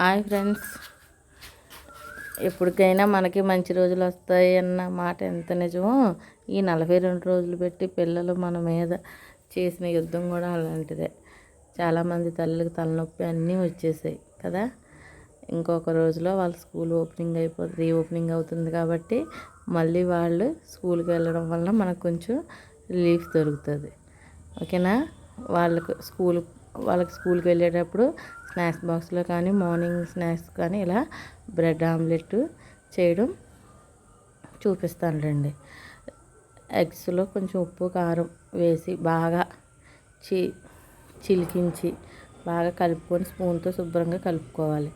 Hi friends. ఎప్పటికైనా మనకి మంచి రోజులు వస్తాయి అన్న మాట ఎంత నిజమో ఈ నలభై రెండు రోజులు పెట్టి పిల్లలు మన మీద చేసిన యుద్ధం కూడా అలాంటిదే. చాలామంది తల్లికి తలనొప్పి అన్నీ వచ్చేసాయి కదా. ఇంకొక రోజులో వాళ్ళ స్కూల్ ఓపెనింగ్ అయిపోతుంది రీ ఓపెనింగ్ అవుతుంది కాబట్టి మళ్ళీ వాళ్ళు స్కూల్కి వెళ్ళడం వల్ల మనకు కొంచెం రిలీఫ్ దొరుకుతుంది. ఓకేనా? వాళ్ళకు స్కూల్ వాళ్ళకి స్కూల్కి వెళ్ళేటప్పుడు స్నాక్స్ బాక్స్లో కానీ మార్నింగ్ స్నాక్స్ కానీ ఇలా బ్రెడ్ ఆమ్లెట్ చేయడం చూపిస్తాను రండి ఎగ్స్లో కొంచెం ఉప్పు కారం వేసి బాగా చి చిలికించి బాగా కలుపుకొని స్పూన్తో శుభ్రంగా కలుపుకోవాలి.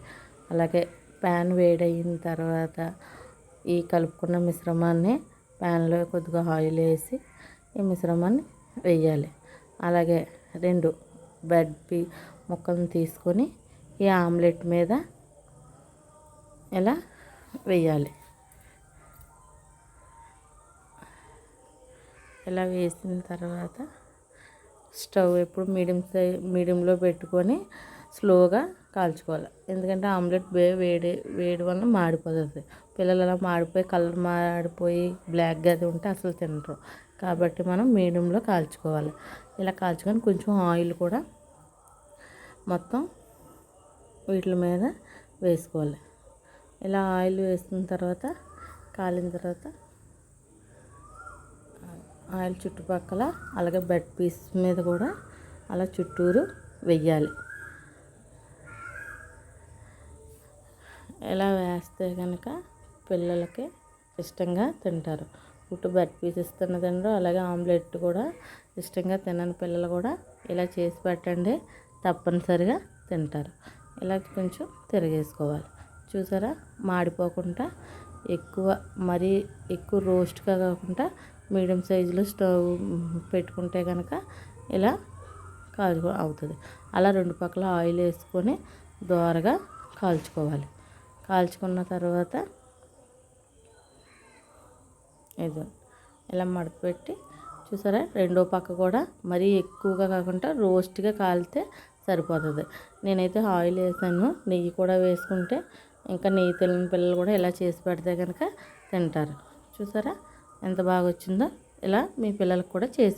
అలాగే ప్యాన్ వేడయిన తర్వాత ఈ కలుపుకున్న మిశ్రమాన్ని ప్యాన్లో కొద్దిగా ఆయిల్ వేసి ఈ మిశ్రమాన్ని వేయాలి. అలాగే రెండు బెడ్ పీ ముక్కలను తీసుకొని ఈ ఆమ్లెట్ మీద ఇలా వేయాలి? ఇలా వేసిన తర్వాత స్టవ్ ఎప్పుడు మీడియం సై మీడియంలో పెట్టుకొని స్లోగా కాల్చుకోవాలి. ఎందుకంటే ఆమ్లెట్ వే వేడి వేడి వల్ల మాడిపోతుంది. పిల్లలు అలా మాడిపోయి కలర్ మాడిపోయి బ్లాక్గా అది ఉంటే అసలు తినరు. కాబట్టి మనం మీడియంలో కాల్చుకోవాలి. ఇలా కాల్చుకొని కొంచెం ఆయిల్ కూడా మొత్తం వీటి మీద వేసుకోవాలి. ఇలా ఆయిల్ వేసిన తర్వాత కాలిన తర్వాత ఆయిల్ చుట్టుపక్కల అలాగే బెడ్ పీస్ మీద కూడా అలా చుట్టూరు వెయ్యాలి. ఇలా వేస్తే కనుక పిల్లలకి ఇష్టంగా తింటారు. పుట్టు బెడ్ పీసెస్ తిన్న తినరు అలాగే ఆమ్లెట్ కూడా ఇష్టంగా తినని పిల్లలు కూడా ఇలా చేసి పెట్టండి. తప్పనిసరిగా తింటారు. ఇలా కొంచెం తిరిగేసుకోవాలి. చూసారా? మాడిపోకుండా ఎక్కువ మరీ ఎక్కువ రోస్ట్గా కాకుండా మీడియం సైజులో స్టవ్ పెట్టుకుంటే కనుక ఇలా కాల్చు అవుతుంది. అలా రెండు పక్కల ఆయిల్ వేసుకొని దోరగా కాల్చుకోవాలి. కాల్చుకున్న తర్వాత ఇది ఇలా మడపెట్టి చూసారా? రెండో పక్క కూడా మరీ ఎక్కువగా కాకుండా రోస్ట్గా కాలితే సరిపోతుంది. నేనైతే ఆయిల్ వేసాను. నెయ్యి కూడా వేసుకుంటే ఇంకా నెయ్యి తెలియని పిల్లలు కూడా ఇలా చేసి పెడితే కనుక తింటారు. చూసారా? ఎంత బాగా వచ్చిందో ఇలా మీ పిల్లలకు కూడా చేసి